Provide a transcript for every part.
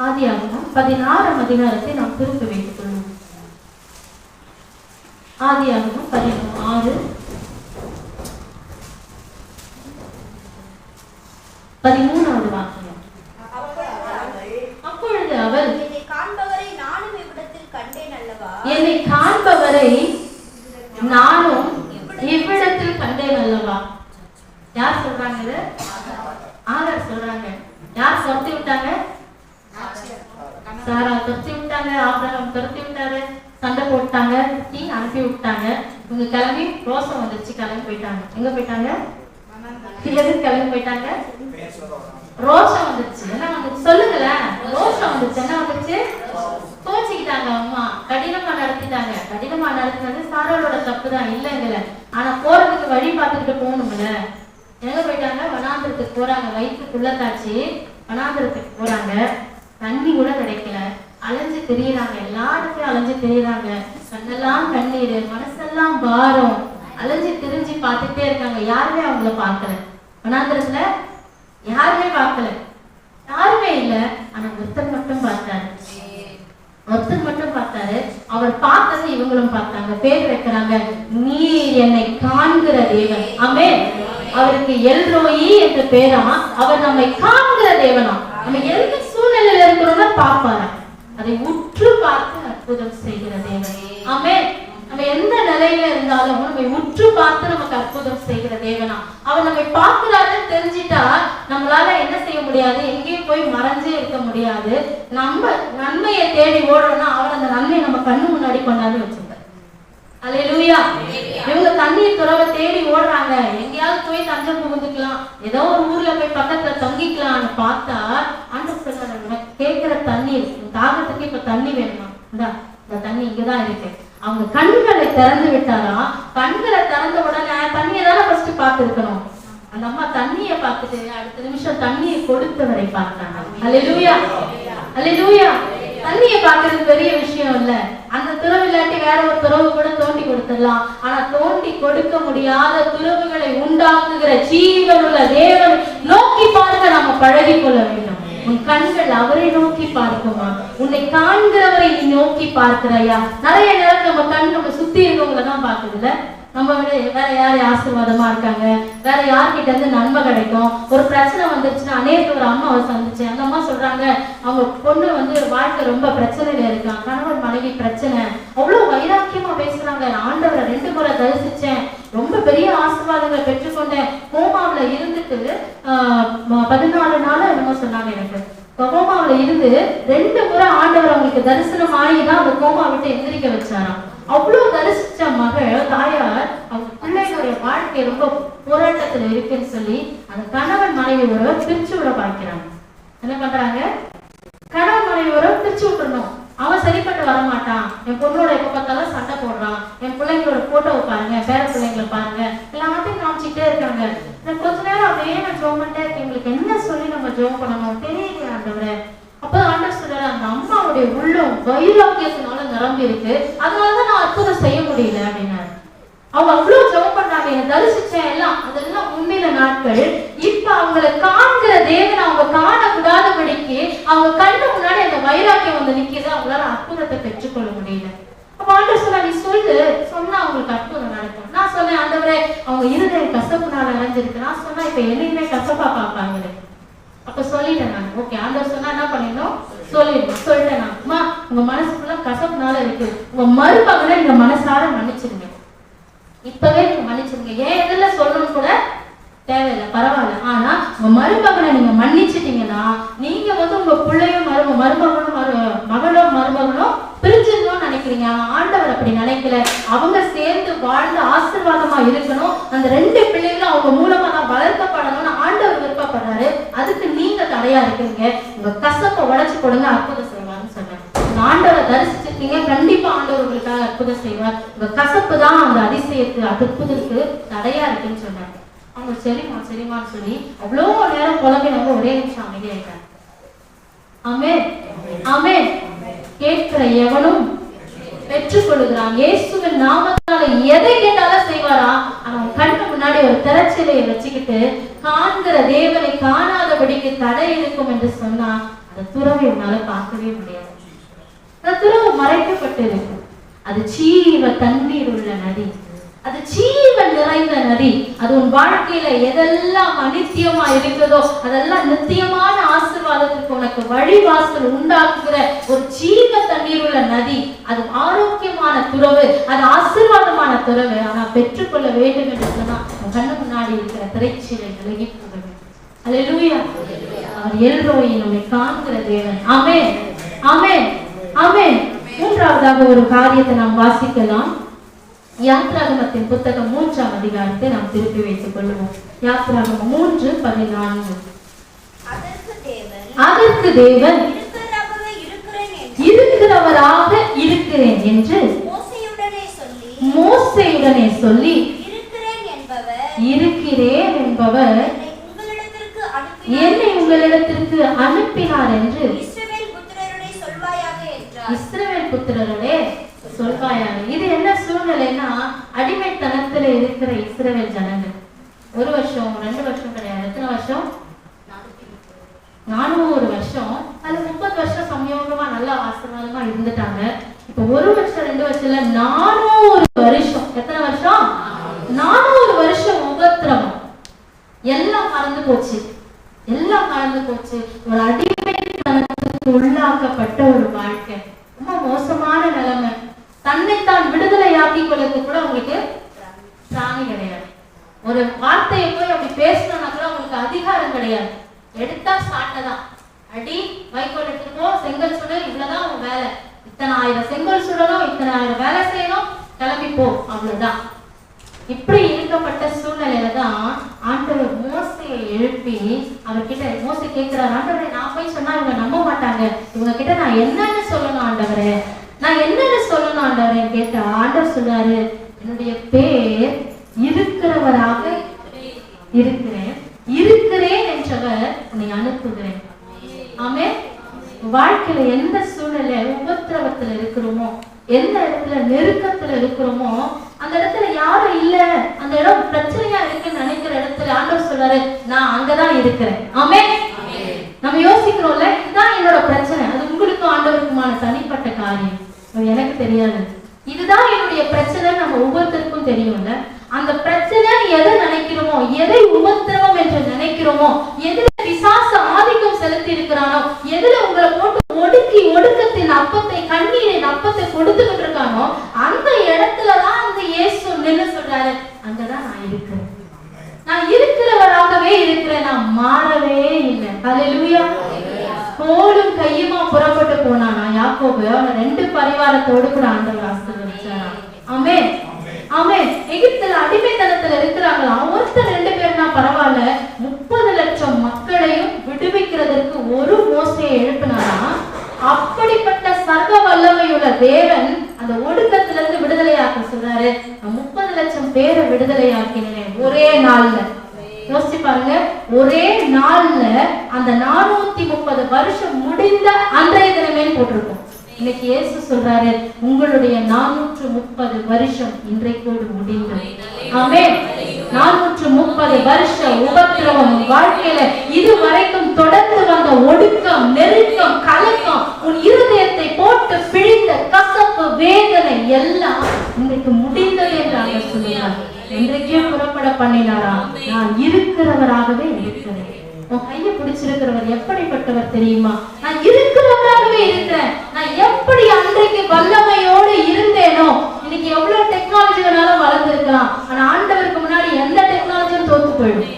ஆதியாகமம் பதினாறாம் அதிகாரத்தை நாம் திருப்பி வைத்துக் கொள்வோம் ஆதியாகமம் பதினாறு பதிமூணு வாக்கியம் அப்பொழுது அவள் என்னை காண்பவரை நானும் இவ்விடத்தில் கண்டேன் அல்லவா என்னை காண்பவரை நானும் இவ்விடத்தில் கண்டேன் அல்லவா யார் சொல்றாங்க இது ஆகர் சொல்றாங்க யார் துரத்தி விட்டாங்க சாரா துரத்தி விட்டாங்க ஆபிரகாம் துரத்தி விட்டாரு விட்டாங்க டீ அனுப்பி விட்டாங்க. இவங்க கிளம்பி ரோசம் வந்துருச்சு கிளம்பி போயிட்டாங்க. எங்க போயிட்டாங்க? எதுக்கு கிளம்பி போயிட்டாங்க. ரோஷம் வந்துருச்சு. என்ன வந்துச்சு சொல்லுங்களேன். ரோஷம் வந்துச்சு என்ன வந்துச்சு கோச்சிக்கிட்டாங்க அம்மா. கடினமா நடத்திட்டாங்க. கடினமா நடத்தினது சாரோட தப்பு தான் இல்லைங்கல ஆனா போறதுக்கு வழி பார்த்துக்கிட்டு போகணும்ல. எங்க போயிட்டாங்க? வனாந்திரத்துக்கு போறாங்க. வயிற்றுக்குள்ள தாச்சு வனாந்திரத்துக்கு போறாங்க. தண்ணி கூட கிடைக்கல. அலைஞ்சு தெரியுறாங்க. எல்லா இடத்துலயும் அலைஞ்சு திரியுறாங்க. கண்ணெல்லாம் கண்ணீர் மனசெல்லாம் பாரம். அலைஞ்சு திரிஞ்சு பார்த்துட்டே இருக்காங்க. யாருமே அவங்கள பார்க்கல. வனாந்திரத்துல யாருமே பார்க்கல. யாருமே இல்ல. ஆனா ஒருத்தர் மட்டும் பார்த்தாரு. ஒருத்தர் மட்டும் பார்த்தாரு. அவர் பார்த்தது இவங்களும் பார்த்தாங்க. பேர் வைக்கிறாங்க நீ என்னை காண்கிற தேவன். ஆமே அவருக்கு எல்ரோயி என்ற பேரா அவர் நம்மை காண்கிற தேவனா. நம்ம எந்த சூழ்நிலையில இருக்கிறோம்னா பார்ப்பாரா? அதை உற்று பார்த்து அற்புதம் செய்கிறதே ஆமே நம்ம எந்த நிலையில இருந்தாலும் நம்மை உற்று பார்த்து நமக்கு அற்புதம் செய்கிற தேவனா. அவர் நம்மை பார்க்கிறாருன்னு தெரிஞ்சிட்டா நம்மளால என்ன செய்ய முடியாது? எங்கேயும் போய் மறைஞ்சே இருக்க முடியாது. நம்ம நன்மையை தேடி ஓடணும்னா அவர் அந்த நன்மையை நம்ம கண்ணு முன்னாடி கொண்டாந்து வச்சிருப்பார். லூயா இவங்க தண்ணீர் துறவை தேடி ஓடுறாங்க. எங்கேயாவது போய் தஞ்சம் புகுந்துக்கலாம். ஏதோ ஒரு ஊர்ல போய் பக்கத்துல தங்கிக்கலாம்னு பார்த்தா ஆண்டவர் கேட்கிற தண்ணீர் தாகத்துக்கு இப்ப தண்ணி வேணுமா? இந்த தண்ணி இங்கதான் இருக்கு. அவங்க கண்களை திறந்து விட்டாரா? கண்களை திறந்த உடனே தண்ணியை தானே ஃபர்ஸ்ட் பார்த்துருக்கணும். அந்த அம்மா தண்ணியை பார்த்துட்டு அடுத்த நிமிஷம் தண்ணியை கொடுத்தவரை பார்த்தாங்க. அல்ல லூயா தண்ணியை பார்க்கறது பெரிய விஷயம் இல்ல. அந்த துறவு இல்லாட்டி வேற ஒரு துறவு கூட தோண்டி கொடுத்துடலாம். ஆனா தோண்டி கொடுக்க முடியாத துறவுகளை உண்டாக்குகிற ஜீவனுள்ள தேவன் நோக்கி பார்க்க நாம பழகி கொள்ள வேண்டும். உன் கண்கள் அவரை நோக்கி பார்க்குமா? உன்னை காண்கிறவரை நீ நோக்கி பார்க்கிறாயா? நிறைய நேரம் நம்ம கண் நம்ம சுத்தி இருக்கவங்களை தான் பார்க்குதுல நம்ம விட வேற யார் ஆசீர்வாதமா இருக்காங்க? வேற யார்கிட்ட இருந்து நன்மை கிடைக்கும்? ஒரு பிரச்சனை வந்துருச்சுன்னா அநேக ஒரு அம்மாவை சந்திச்சேன். அந்த அம்மா சொல்றாங்க அவங்க பொண்ணு வந்து வாழ்க்கை ரொம்ப பிரச்சனையில இருக்கான் கணவன் மனைவி பிரச்சனை. அவ்வளவு வைராக்கியமா பேசுறாங்க. ஆண்டவரை ரெண்டு முறை தரிசிச்சேன். ரொம்ப பெரிய ஆசீர்வாதங்களை பெற்றுக்கொண்டேன் கோமாவுல இருந்துட்டு ஆஹ் பதினாலு நாள் என்னமோ சொன்னாங்க எனக்கு. கோமாவுல இருந்து ரெண்டு முறை ஆண்டவர் அவங்களுக்கு தரிசனம் ஆகி தான் அந்த கோமா விட்டு எந்திரிக்க வச்சாராம். அவ்வளவு தரிசிச்ச மகள் தாயார் அவங்க பிள்ளைகளுடைய வாழ்க்கை ரொம்ப போராட்டத்துல இருக்குன்னு சொல்லி அந்த கணவன் மனைவி உறவை பிரிச்சு விட பார்க்கிறாங்க. என்ன பண்றாங்க? கணவன் மனைவி உறவை பிரிச்சு விட்டுறணும். அவன் சரிப்பட்டு வர மாட்டான் என் பொண்ணோட எப்ப பார்த்தாலும் சண்டை போடுறான். என் பிள்ளைங்களோட போட்டோவை பாருங்க பேர பிள்ளைங்களை பாருங்க எல்லாத்தையும் காமிச்சிட்டே இருக்காங்க. நான் கொஞ்ச நேரம் அப்படியே நான் ஜோம் பண்ணிட்டே இருக்கேன். எங்களுக்கு என்ன சொல்லி நம்ம ஜோம் பண்ணணும் தெரியலையே ஆண்டவரே. அப்ப ஆண்டவர் சொல்றாரு அந்த அம்மாவுடைய உள்ளம் வைராக்கியத்தினால நிரம்பி இருக்கு. அதனாலதான் நான் அற்புதம் செய்ய முடியல அப்படின்னாரு. அவங்க அவ்வளவு ஜெபம் பண்றாங்க என்ன தரிசிச்சேன் எல்லாம். அதெல்லாம் முன்னில நாட்கள். இப்ப அவங்கள காண்கிற தேவன் அவங்க காணக்கூடாதபடிக்கு அவங்க கண்ணு முன்னாடி அந்த வைராக்கியம் வந்து நிக்குது. அவங்களால அற்புதத்தை பெற்றுக்கொள்ள முடியல. ஆண்டவர் சொன்னா நீ சொல்லு. சொன்னா அவங்களுக்கு அற்புதம் நடக்கும் நான் சொன்னேன் ஆண்டவரே அவங்க இருதய கசப்புனால அடைஞ்சிருக்கு நான் சொன்னா இப்ப என்னையுமே கசப்பா பார்ப்பாங்களே அப்ப சொல்லிட்டேன் நான். ஓகே ஆண்டவர் சொன்னா என்ன பண்ணிடணும்? சொல்லிடணும். சொல்லிட்டேன் நான். அம்மா உங்க மனசுக்குள்ள கசப்புனால இருக்கு. உங்க மருமகனை நீங்க மனசார மன்னிச்சிருங்க. இப்பவே நீங்க மன்னிச்சிருங்க. ஏன் எதுல சொல்லணும் கூட தேவையில்லை. பரவாயில்ல. ஆனா உங்க மருமகனை நீங்க மன்னிச்சிட்டீங்கன்னா நீங்க வந்து உங்க பிள்ளையும் மரும மருமகனும் மரு மகளோ மருமகனோ நினைக்கிறீங்க ஆண்டவர் அப்படி நினைக்கல. அவங்க சேர்ந்து வாழ்ந்து ஆசீர்வாதமா இருக்கணும். அந்த ரெண்டு பிள்ளைகளும் அவங்க மூலமா தான் வளர்க்கப்படணும்னு ஆண்டவர் விருப்பப்படுறாரு. அதுக்கு நீங்க தடையா இருக்கீங்க. உங்க கசப்பை உடைச்சு கொடுங்க அற்புதம் செய்வார்னு சொன்னாங்க ஆண்டவரை தரிசிச்சிருக்கீங்க. கண்டிப்பா ஆண்டவர் உங்களுக்காக அற்புதம் செய்வார். உங்க கசப்பு தான் அந்த அதிசயத்து அற்புதத்துக்கு தடையா இருக்குன்னு சொன்னாங்க அவங்க சரிம்மா சரிம்மான்னு சொல்லி அவ்வளோ நேரம் புலம்பினவங்க ஒரே நிமிஷம் அமைதியாயிட்டாங்க. ஆமே ஆமே கேட்கிற எவனும் பெற்றுக் கொள்ளுகிறான் இயேசுவின் நாமத்தால எதை கேட்டாலும் செய்வாரா? அவன் கண்ணு முன்னாடி ஒரு திரைச்சிலையை வச்சுக்கிட்டு காண்கிற தேவனை காணாதபடிக்கு தடை இருக்கும் என்று சொன்னா அந்த துறவை உன்னால பார்க்கவே முடியாது. அந்த துறவு மறைக்கப்பட்டிருக்கு. அது ஜீவ தண்ணீர் உள்ள நதி. அது ஜீவன் நிறைந்த நதி. அது உன் வாழ்க்கையில எதெல்லாம் அனித்தியமா இருக்கிறதோ அதெல்லாம் நித்தியமான ஆசீர்வாதத்துக்கு உனக்கு வழிவாசல் உண்டாக்குகிற ஒரு ஜீவ தண்ணீர் உள்ள நதி. அது ஆரோக்கியமான துறவு அது ஆசீர்வாதமான துறவு. ஆனா பெற்றுக்கொள்ள வேண்டும் என்று சொன்னா கண்ணு முன்னாடி இருக்கிற திரைச்சீலை விலகி போக வேண்டும். அல்லேலூயா அவர் எல்ரோயை நம்மை காண்கிற தேவன். அமே அமே அமே மூன்றாவதாக ஒரு காரியத்தை நாம் வாசிக்கலாம். யாத்ராகமத்தின் புத்தகம் மூன்றாம் அதிகாரத்தை நாம் திருப்பி வைத்துக் கொள்வோம் யாத்ராகமம் மூன்று பதினான்கு. அதற்கு தேவன் இருக்கிறவராக இருக்கிறேன் என்று மோசையுடனே சொல்லி இருக்கிறேன் என்பவர் இருக்கிறேன் என்பவர் என்னை உங்களிடத்திற்கு அனுப்பினார் என்னை உங்களிடத்திற்கு அனுப்பினார் என்று இஸ்ரவேல் புத்திரருடைய சொல்வாயாக இது என்ன சூழ்நிலைன்னா அடிமைத்தனத்துல இருக்கிற இஸ்ரேல் ஜனங்கள். ஒரு வருஷம் ரெண்டு வருஷம் கிடையாது. எத்தனை வருஷம்? நானூறு வருஷம். அது முப்பது வருஷம் சமயோகமா நல்லா ஆசிரமா இருந்துட்டாங்க. இப்ப ஒரு வருஷம் ரெண்டு வருஷம்ல நானூறு வருஷம். எத்தனை வருஷம்? நானூறு வருஷம் உபத்திரவம். எல்லாம் மறந்து போச்சு. எல்லாம் மறந்து போச்சு. ஒரு அடிமை உள்ளாக்கப்பட்ட ஒரு வாழ்க்கை. ரொம்ப மோசமான நிலைமை. தன்னைத்தான் விடுதலையாக்கி கொள்ளுறது கூட உங்களுக்கு சாமி கிடையாது. ஒரு வார்த்தையை போய் அப்படி பேசணும்னா கூட உங்களுக்கு அதிகாரம் கிடையாது. எடுத்தா சாட்டை தான். அடி வைக்கோல் எடுத்துருக்கோம் செங்கல் சுடு இவ்வளவுதான் உன் வேலை. இத்தனை ஆயிரம் செங்கல் சுடணும் இத்தனை ஆயிரம் வேலை செய்யணும் கிளம்பி போ. அவ்வளவுதான். இப்படி இருக்கப்பட்ட சூழ்நிலையில தான் ஆண்டவர் மோசையை எழுப்பி அவர்கிட்ட மோசை கேட்கிறார் ஆண்டவரை நான் போய் சொன்னா இவங்க நம்ப மாட்டாங்க. இவங்க கிட்ட நான் என்னன்னு சொல்லணும் ஆண்டவரே. நான் என்னன்னு சொல்லணும் ஆண்டவரே? கேட்டா ஆண்டவர் சொல்றாரு என்னுடைய பேர் இருக்கிறவராக இருக்கிறேன். இருக்கிறேன் என்றவர் உன்னை அனுப்புகிறேன். ஆமே வாழ்க்கையில எந்த சூழ்நிலை உபத்திரவத்துல இருக்கிறோமோ எந்த இடத்துல நெருக்கத்துல இருக்கிறோமோ அந்த இடத்துல யாரும் இல்ல. அந்த இடம் பிரச்சனையா இருக்குன்னு நினைக்கிற இடத்துல ஆண்டவர் சொல்றாரு நான் அங்கதான் இருக்கிறேன். ஆமே நம்ம யோசிக்கிறோம்ல இதுதான் என்னோட பிரச்சனை. அது உங்களுக்கும் ஆண்டவருக்குமான தனிப்பட்ட காரியம். எனக்கு தெரியாது. இதுதான் என்னுடைய பிரச்சனை நம்ம ஒவ்வொருத்தருக்கும் தெரியும்ல. அந்த பிரச்சனை எதை நினைக்கிறோமோ எதை உபத்திரவம் என்று நினைக்கிறோமோ எதுல பிசாசு ஆதிக்கம் செலுத்தி இருக்கிறானோ எதுல உங்களை போட்டு ஒடுக்கி ஒடுக்கத்தின் அப்பத்தை கண்ணீரின் அப்பத்தை கொடுத்துக்கிட்டு இருக்கானோ அந்த இடத்துலதான் அந்த இயேசு நின்னு சொல்றாரு அங்கதான் நான் இருக்கிறேன். நான் இருக்கிறவராகவே இருக்கிறேன். நான் மாறவே இல்லை. ஹalleluya. தோளும் கையுமா புறப்பட்டு யாக்கோபு அவன ரெண்டு பரிவாரத்தோடு கூட ஆண்டவர் ஆசீர்வதிச்சாரா ஆமென். ஆமென். எகிப்துல அடிமைத்தனத்துல இருக்கிறாங்களா ஒருத்தர் ரெண்டு பேர்னா பரவாயில்ல. முப்பது லட்சம் மக்களையும் விடுவிக்கிறதற்கு ஒரு மோசையை எழுப்பினாரா அப்படிப்பட்ட சர்வ வல்லமையுள்ள தேவன் அந்த ஒடுக்கத்திலிருந்து விடுதலையாக்க சொல்றாரு. முப்பது லட்சம் பேரை விடுதலையாக்கினேன் ஒரே நாள்ல. யோசிச்சு பாருங்க. ஒரே நாள்ல அந்த நானூத்தி முப்பது வருஷம் முடிந்த அன்றைய தினமே போட்டிருக்கோம். இன்னைக்கு இயேசு சொல்றாரு உங்களுடைய நானூற்று முப்பது வருஷம் இன்றைக்கோடு முடிந்தது ஆமே நானூற்று முப்பது வருஷ உபத்திரவம் வாழ்க்கையில இது வரைக்கும் தொடர்ந்து வந்த ஒடுக்கம் நெருக்கம் கலக்கம் உன் இருதயத்தை போட்டு பிழிந்த கசப்பு வேதனை எல்லாம் இன்னைக்கு முடிந்தது என்று அவர் சொல்லுகிறார். இன்றைக்கே புறப்பட பண்ணினாரா? நான் இருக்கிறவராகவே இருக்கிறேன். உன் கையை பிடிச்சிருக்கிறவர் எப்படிப்பட்டவர் தெரியுமா? நான் இருக்கிறவராகவே இருக்கிறேன் நான் எப்படி அன்றைக்கு வல்லமையோடு இருந்தேனோ இன்னைக்கு எவ்வளவு டெக்னாலஜி வேணாலும் வளர்ந்துருக்கலாம். ஆனா ஆண்டவருக்கு முன்னாடி எந்த டெக்னாலஜியும் தோத்து போயிடும்.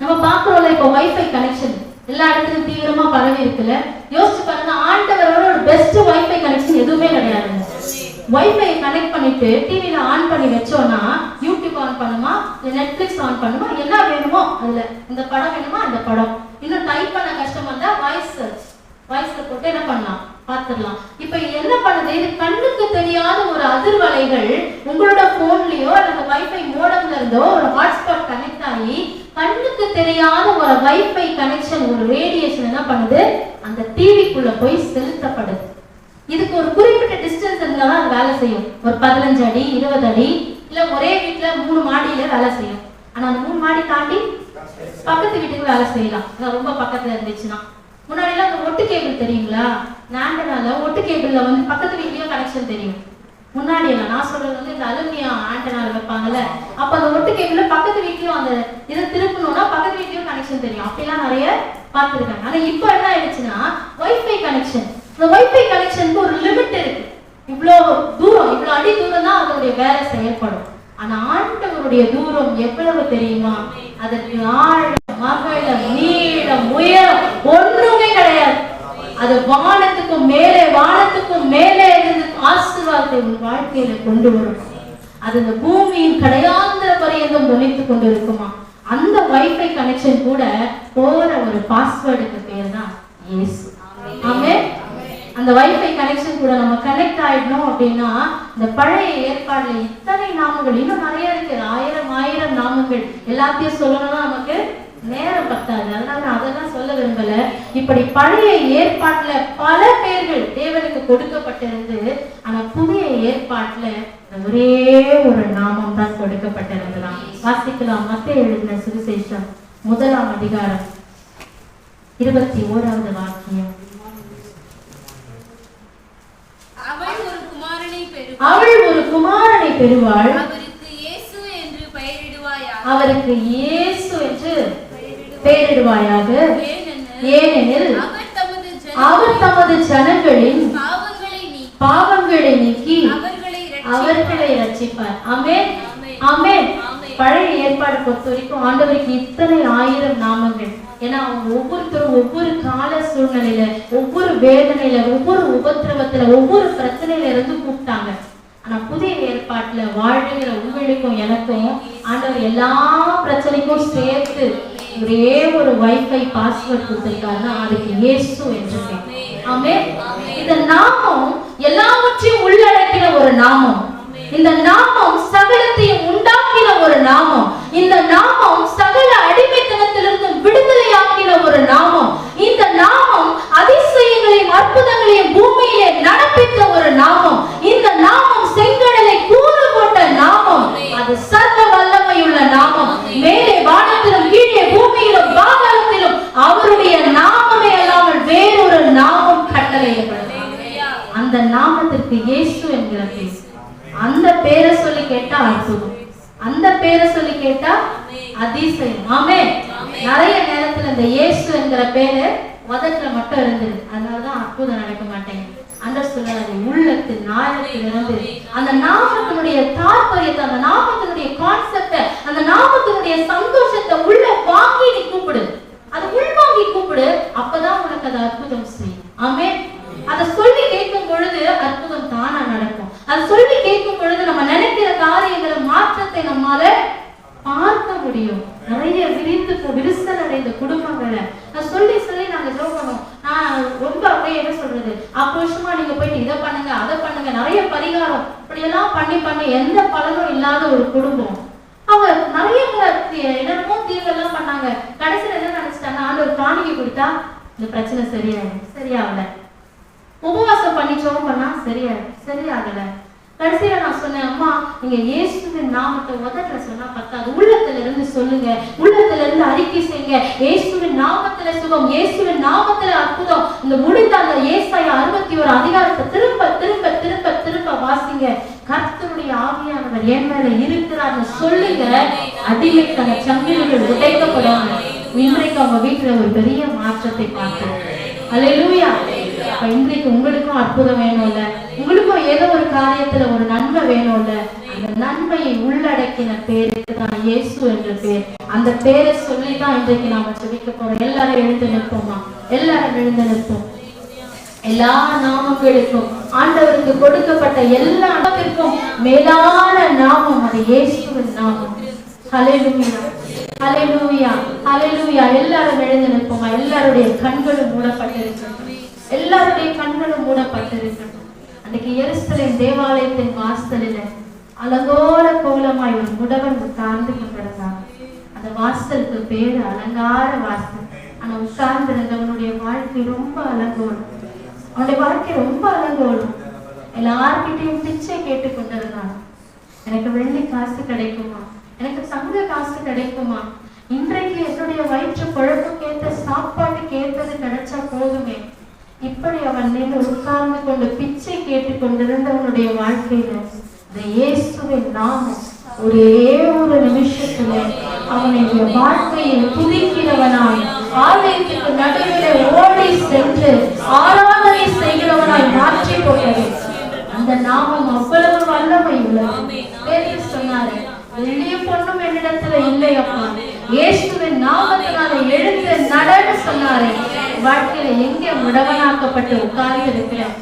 நம்ம பாக்குறோம்ல இப்போ வைஃபை கனெக்ஷன் எல்லா இடத்துலயும் தீவிரமா பரவி இருக்குல்ல. யோசிச்சு பாருங்க ஆண்டவரோட ஒரு பெஸ்ட் வைஃபை கனெக்ஷன் எதுவுமே கிடையாது வைஃபை கனெக்ட் பண்ணிட்டு டிவியில் ஆன் பண்ணி வச்சோம்னா யூடியூப் ஆன் பண்ணுமா இல்ல நெட்ஃபிளிக்ஸ் ஆன் பண்ணுமா என்ன வேணுமோ அதுல. இந்த படம் வேணுமா அந்த படம். இன்னும் டைப் பண்ண கஷ்டமா இருந்தா வாய்ஸ் சர்ச் வாய்ஸ்ல போட்டு என்ன பண்ணலாம்? பார்த்துடலாம் இப்ப என்ன பண்ணுது? இது கண்ணுக்கு தெரியாத ஒரு அதிர்வலைகள் உங்களோட போன்லயோ அல்லது வைஃபை மோடம்ல இருந்தோ ஒரு ஹாட்ஸ்பாட் கனெக்ட் ஆகி கண்ணுக்கு தெரியாத ஒரு வைஃபை கனெக்ஷன் ஒரு ரேடியேஷன் என்ன பண்ணுது? அந்த டிவிக்குள்ள போய் செலுத்தப்படுது. இதுக்கு ஒரு குறிப்பிட்ட டிஸ்டன்ஸ் இருந்தால் தான் அது வேலை செய்யும். ஒரு பதினஞ்சு அடி இருபது அடி இல்ல ஒரே வீட்டில் மூணு மாடியில வேலை செய்யும். ஆனா அந்த மூணு மாடி தாண்டி பக்கத்து வீட்டுக்கு வேலை செய்யலாம். ரொம்ப பக்கத்துல இருந்துச்சுன்னா. முன்னாடியெல்லாம் அந்த ஒட்டு கேபிள் தெரியுங்களா? ஆண்டனால ஒட்டு கேபிள்ல வந்து பக்கத்து வீட்லயும் கனெக்ஷன் தெரியும். முன்னாடி எல்லாம் நான் சொல்றது வந்து இந்த அலுமினியம் ஆண்டனால வைப்பாங்கல்ல அப்ப அந்த ஒட்டு கேபிள்ல பக்கத்து வீட்லயும் அந்த இதை திருப்பணும்னா பக்கத்து வீட்லயும் கனெக்ஷன் தெரியும். அப்படிலாம் நிறைய பார்த்துருக்காங்க. ஆனா இப்போ என்ன ஆயிடுச்சுன்னா ஒய்ஃபை கனெக்ஷன் இந்த வைஃபை கனெக்ஷனுக்கு ஒரு லிமிட் இருக்கு? இவ்வளோ தூரம் இவ்வளோ அடி தூரம் தான் அதனுடைய வேலை செயல்படும். ஆனா ஆண்டவருடைய தூரம் எவ்வளவு தெரியுமா? அதற்கு ஆழம் மகளம் நீளம் உயரம் ஒன்றுமே கிடையாது. அது வானத்துக்கும் மேலே வானத்துக்கும் மேலே இருந்து ஆசீர்வாதத்தை உன் வாழ்க்கையில கொண்டு வரும். அது இந்த பூமியின் கடையாந்திர பரியந்தம் துணைத்து கொண்டு இருக்குமா அந்த வைஃபை கனெக்ஷன் கூட போற ஒரு பாஸ்வேர்டுக்கு பேர் தான் இயேசு. ஆமே அந்த வைஃபை கனெக்ஷன் கூட நம்ம கனெக்ட் ஆயிடணும் அப்படின்னா இந்த பழைய ஏற்பாடுல இத்தனை நாமங்கள் இன்னும் நிறைய இருக்கு. ஆயிரம் ஆயிரம் நாமங்கள். எல்லாத்தையும் சொல்லணும்னா நமக்கு நேரம் பத்தாது. அதனால நான் அதெல்லாம் சொல்ல விரும்பல. இப்படி பழைய ஏற்பாட்டுல பல பேர்கள் தேவனுக்கு கொடுக்கப்பட்டிருந்து ஆனா புதிய ஏற்பாட்டுல ஒரே ஒரு நாமம் தான் கொடுக்கப்பட்டிருந்தலாம் வாசிக்கலாம். மத்திய எழுதின சுவிசேஷம் முதலாம் அதிகாரம் இருபத்தி ஓராவது வாக்கியம் அவள் ஒரு குமாரனை பெறுவாள் அவள் ஒரு குமாரனை பெறுவாள். அவருக்கு இயேசு என்று பெயரிடுவாயாக. அவருக்கு இயேசு என்று பெயரிடுவாயாக. ஏனெனில் அவர் தமது ஜனங்களின் பாவங்களை நீக்கி அவர்களை அவர்களை ரட்சிப்பார். ஆமென். ஆமென். பழைய ஏற்பாடு பொறுத்த வரைக்கும் ஆண்டவருக்கு இத்தனை ஆயிரம் நாமங்கள். ஏன்னா அவங்க ஒவ்வொருத்தரும் ஒவ்வொரு கால சூழ்நிலையில ஒவ்வொரு வேதனையில ஒவ்வொரு உபத்திரவத்துல ஒவ்வொரு பிரச்சனையில இருந்து கூப்பிட்டாங்க. ஆனா புதிய ஏற்பாட்டுல வாழ்கிற உங்களுக்கும் எனக்கும் ஆண்டவர் எல்லா பிரச்சனைக்கும் சேர்த்து ஒரே ஒரு வைஃபை பாஸ்வேர்ட் கொடுத்திருக்காருன்னா அதுக்கு இயேசு என்று ஆமே இந்த நாமம் எல்லாவற்றையும் உள்ளடக்கின ஒரு நாமம். இந்த நாமம் சகலத்தையும் உண்டாக்கின ஒரு நாமம். இந்த நாமம் சகல அடிமைத்தனத்தை விடுதலையாக்கின ஒரு நாமம். இந்த நாமம் அதிசயங்களையும் அற்புதங்களையும் பூமியிலே நடப்பித்த ஒரு நாமம். இந்த நாமம் செங்கடலை கூறு போட்ட நாமம். அது சர்வ வல்லமையுள்ள நாமம். மேலே வானத்திலும் கீழே பூமியிலும் பாதாளத்திலும் அவருடைய நாமமே அல்லாமல் வேறொரு நாமம் கட்டளையிடப்படும் அந்த நாமத்திற்கு இயேசு என்கிற பேர். அந்த பேரை சொல்லி கேட்டா அற்புதம். அந்த பேரை சொல்லி கேட்டா அதிசயம். ஆமே நிறைய நேரத்துல இந்த இயேசு என்கிற பேரு உதட்டுல மட்டும் இருந்தது. அதனாலதான் அற்புதம் நடக்க மாட்டேங்குது. அந்த சொல்லாது உள்ளத்து ஆழத்தில் இருந்து அந்த நாமத்தினுடைய தாற்பயத்தை அந்த நாமத்தினுடைய கான்செப்ட அந்த நாமத்தினுடைய சந்தோஷத்தை உள்ள வாங்கி நீ கூப்பிடு. அது உள்வாங்கி கூப்பிடு அப்பதான் உனக்கு அது அற்புதம் செய்யும். ஆமே அதை சொல்லி கேட்கும் பொழுது அற்புதம் தானா நடக்கும். அதை சொல்லி கேட்கும் பொழுது நம்ம நினைக்கிற காரியங்களை மாற்றத்தை நம்மால பார்க்க முடியும் நிறைய விரிந்து விரிசல் அடைந்த குடும்பங்களை. நான் சொல்லி சொல்லி நாங்க ஜோகணும் நான் ரொம்ப அப்படியே என்ன சொல்றது? அப்போ வருஷமா நீங்க போயிட்டு இதை பண்ணுங்க அதை பண்ணுங்க நிறைய பரிகாரம். இப்படி எல்லாம் பண்ணி பண்ணி எந்த பலனும் இல்லாத ஒரு குடும்பம். அவங்க நிறைய என்னமோ தீர்வெல்லாம் பண்ணாங்க. கடைசியில என்ன நினைச்சிட்டாங்க? ஒரு காணிக்கை கொடுத்தா இந்த பிரச்சனை சரியாயிடும். சரியாகல. உபவாசம் பண்ணி ஜெபம் பண்ணா சரியாயிடும் சரியாகல. கடைசியில நான் சொன்னேன் அம்மா நீங்க இயேசுவின் நாமத்தை உதட்டுல சொன்னா பத்தாது. உள்ளத்துல இருந்து சொல்லுங்க. உள்ளத்துல இருந்து அறிக்கை செய்யுங்க. இயேசுவின் நாமத்துல சுகம் இயேசுவின் நாமத்துல அற்புதம். இந்த முடிந்த அந்த ஏசாயா அறுபத்தி ஒரு அதிகாரத்தை திரும்ப திரும்ப திரும்ப திரும்ப வாசிங்க. கர்த்தருடைய ஆவியானவர் என் மேல இருக்கிறார்னு சொல்லுங்க. அடிமைக்கான சங்கிலிகள் உடைக்கப்படும். இன்றைக்கு அவங்க வீட்டுல ஒரு பெரிய மாற்றத்தை பார்க்கிறோம். அல்லேலூயா இன்றைக்கு உங்களுக்கும் அற்புதம் வேணும்ல. உங்களுக்கு ஏதோ ஒரு காரியத்துல ஒரு நன்மை வேணும்ல அந்த நன்மையை உள்ளடக்கின பேருக்கு தான் இயேசு என்ற பேர். அந்த பேரை சொல்லி தான் இன்றைக்கு நாம சொல்லிக்க போறோம். எல்லாரும் எழுந்து நிற்போமா? எல்லாரும் எழுந்து நிற்போம். எல்லா நாமங்களுக்கும் ஆண்டவருக்கு கொடுக்கப்பட்ட எல்லா நாமத்திற்கும் மேலான நாமம் அது இயேசுவின் நாமம். ஹalleluya ஹalleluya ஹalleluya எல்லாரும் எழுந்து நிற்போமா? எல்லாருடைய கண்களும் மூடப்பட்டிருக்கணும் எல்லாருடைய கண்களும் மூடப்பட்டிருக்கணும் அன்னைக்கு எருசலேம் தேவாலயத்தின் வாசலில அலங்கோல கோலமாய் ஒரு முடவன் உட்கார்ந்து கொண்டிருந்தான். அந்த வாசலுக்கு பேரு அலங்கார வாசல். ஆனா உட்கார்ந்து இருந்தவனுடைய வாழ்க்கை ரொம்ப அலங்கோலம். அவனுடைய வாழ்க்கை ரொம்ப அலங்கோலம். எல்லார்கிட்டையும் பிச்சை கேட்டு கொண்டிருந்தான். எனக்கு வெள்ளி காசு கிடைக்குமா? எனக்கு தங்க காசு கிடைக்குமா? இன்றைக்கு என்னுடைய வயிற்று குழப்புக்கு ஏற்ற சாப்பாடு ஏற்றது கிடைச்சா போதுமே. இப்படி அவன் நின்று உட்கார்ந்து கொண்டு பிச்சை கேட்டுக் கொண்டிருந்தவனுடைய வாழ்க்கையில இந்த இயேசுவின் நாமம் ஒரே ஒரு நிமிஷத்துல அவனுடைய வாழ்க்கையை புதிக்கிறவனாய் ஆலயத்துக்கு நடுவிலே ஓடி சென்று ஆராதனை செய்கிறவனாய் மாற்றி போட்டது அந்த நாமம் அவ்வளவு வல்லமை உள்ளது. பேதுரு சொன்னாரு வெள்ளிய பொண்ணும் என்னிடத்துல இல்லை அப்பா. இயேசுவின் நாமத்தினால எழுந்து நடன்னு சொன்னாரே. வாழ்க்கையில எங்கே முடவனாக்கப்பட்டு உட்கார்ந்து இருக்கிறேன்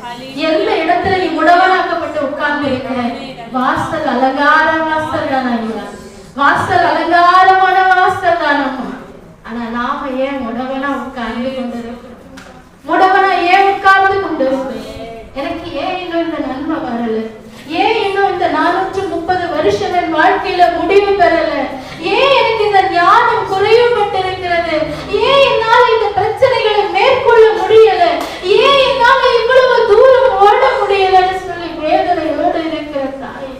எந்த இடத்துல நீ முடவனாக்கப்பட்டு உட்கார்ந்து இருக்கிறேன் வாசல் அலங்கார வாசல் தானா வாசல் அலங்காரமான வாசல் தானம்மா ஆனா நாம ஏன் முடவனா உட்கார்ந்து கொண்டிருக்கிறோம்? முடவனா ஏன் உட்கார்ந்து கொண்டிருக்கிறோம்? எனக்கு ஏன் இன்னும் இந்த நன்மை வரல? ஏன் இன்னும் இந்த நானூற்று முப்பது வருஷம் என் வாழ்க்கையில முடிவு பெறல? ஏன் எனக்கு இந்த ஞானம் குறைவுபட்டிருக்கிறது ஏன் என்னால இந்த பிரச்சனைகளை மேற்கொள்ள முடியல ஏன் என்னால இவ்வளவு தூரம் ஓட முடியலன்னு சொல்லி வேதனையோடு இருக்கிற தாய்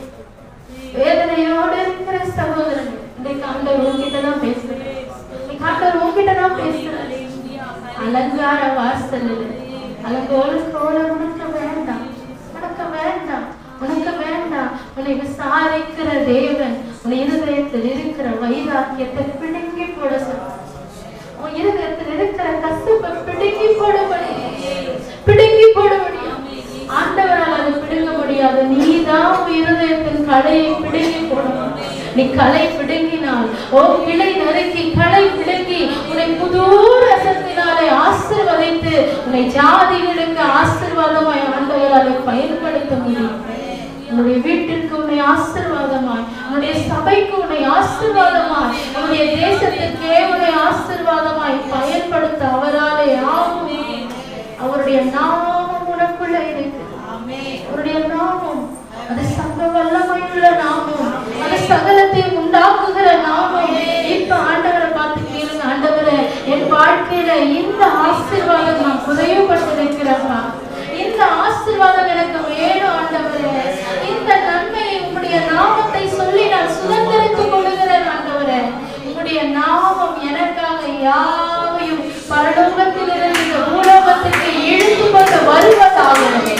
வேதனையோடு இருக்கிற சகோதரன் இன்றைக்கு ஆண்டவர் உங்ககிட்ட தான் பேசுறேன் இன்னைக்கு ஆண்டவர் உங்ககிட்ட தான் பேசுறேன் அலங்கார வாசல் அலங்கோல கோல உனக்கு வேண்டாம் உனக்கு வேண்டாம் உனக்கு வேண்டாம் உன்னை விசாரிக்கிற தேவன் உன் இருதயத்தில் இருக்கிற வைராக்கியத்தை பிடுங்கி போட சொல்றார். உன் இருதயத்தில் இருக்கிற கசப்பை பிடுங்கி போடுபடி பிடுங்கி போடுபடி ஆண்டவரால் அதை பிடுங்க முடியாது நீதான் உன் கலையை பிடுங்கி போடணும் நீ கலை பிடுங்கினால் ஓ கிளை நறுக்கி களை பிடுங்கி உன்னை புது ரசத்தினாலே ஆசிர்வதித்து உன்னை ஜாதிகளுக்கு ஆசீர்வாதமாய் ஆண்டவரால் பயன்படுத்த முடியும். உன்னுடைய வீட்டிற்கு உன்னை ஆசீர்வாதமாய் உன்னுடைய சபைக்கு உன்னை ஆசீர்வாதமாய் உன்னுடைய தேசத்திற்கே உன்னை ஆசீர்வாதமாய் பயன்படுத்த அவராலே ஆகும். அவருடைய நாமம் உனக்குள்ள இருக்கு அவருடைய நாமம் அது சங்க நாமும் அந்த சகலத்தை உண்டாக்குகிற நாமும். இப்ப ஆண்டவரை பார்த்து கேளுங்க ஆண்டவரை என் வாழ்க்கையில இந்த ஆசீர்வாதம் நான் புதையப்பட்டிருக்கிறப்பா இந்த ஆசீர்வாதம் எனக்கு வேணும் ஆண்டவரே. இந்த நன்மையை உங்களுடைய நாமத்தை சொல்லி நான் சுதந்திரித்துக் கொள்ளுகிறேன் ஆண்டவரே. உங்களுடைய நாமம் எனக்காக யாவையும் பரலோகத்தில் இந்த பூலோகத்திற்கு இழுத்து கொண்டு வருவதாகவே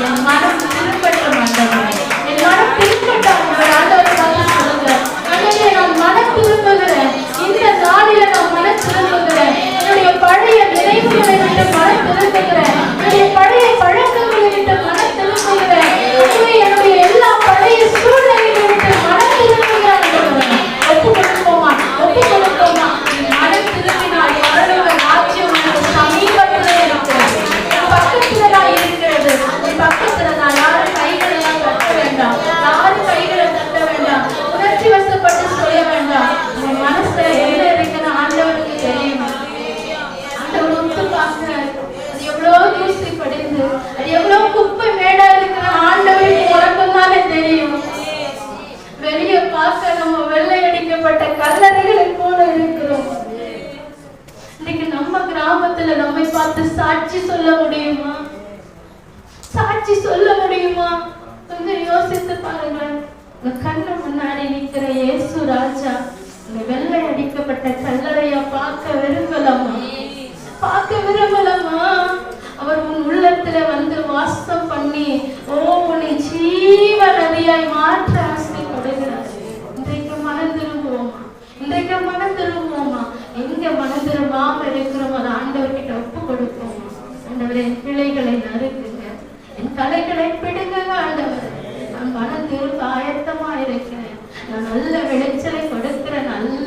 என் மனம் திரும்பட்டும் ஆண்டவரே என் மனம் திரும்பட்டும் ஆண்டவரே ஆண்டவரை பார்த்து சொல்லுங்க ஆண்டவரே நான் மனம் திரும்புகிறேன் இந்த நாளில நான் மனம் திரும்புகிறேன் என்னுடைய பழைய நினைவுகளை விட்டு மனம் திரும்புகிறேன் என்னுடைய பழைய பழக்கங்களை விட்டு மனம் திரும்புகிறேன் ஆண்டவரே, என்னுடைய எல்லா பழைய சூழ்நிலைகளை விட்டு மனம் திரும்புகிறேன் ஆண்டவரே. ஒப்பு கொடுப்போமா ஒப்பு கொடுப்போமா மனம் திரும்பினால் பரலோக ராஜ்யம் உனக்கு சமீபத்திலே இருக்கிறது உன் பக்கத்துல தான் இருக்கிறது உன் பக்கத்துல தான் யாரும் கைகளை எல்லாம் தட்ட வேண்டாம் யாரும் கைகளை தட்ட வேண்டாம் உணர்ச்சி வசப்பட்டு சொல்ல வேண்டாம் உன் மனசுல என்ன இருக்குன்னு ஆண்டவருக்கு தெரியும் ஆண்டவர் உத்து பார்க்கிறார் அது எவ்வளவு தூசி படிந்து அது எவ்வளவு குப்பை மேடா இருக்கிற ஆண்டவருக்கு உனக்கும் தானே தெரியும் வெளியே பார்க்க நம்ம வெள்ளை அடிக்கப்பட்ட கல்லறைகளை போல இருக்கிறோம் இன்னைக்கு நம்ம கிராமத்துல நம்மை பார்த்து சாட்சி சொல்ல முடியுமா சாட்சி சொல்ல முடியுமா கொஞ்சம் யோசித்து பாருங்களேன் உங்க கண்ணு முன்னாடி நிக்கிற இயேசு ராஜா இந்த வெள்ளை அடிக்கப்பட்ட கல்லறைய பார்க்க விரும்பலாமா பார்க்க விரும்பலாமா அவர் உன் உள்ளத்துல வந்து வாசம் பண்ணி ஓ உன்னை ஜீவ நதியாய் மாற்ற ஆசை இன்றைக்கு மனம் திரும்புவோமா இன்றைக்கு மனம் திரும்புவோமா எங்க மனம் திரும்பாம இருக்கிறோம் அதை ஆண்டவர்கிட்ட ஒப்பு கொடுப்போமா ஆண்டவரே என் பிள்ளைகளை நறுக்குங்க. என் கலைகளை பிடுங்க ஆண்டவர். நான் மனம் திரும்ப ஆயத்தமா இருக்கிறேன் நல்ல விளைச்சலை கொடுக்கிற நல்ல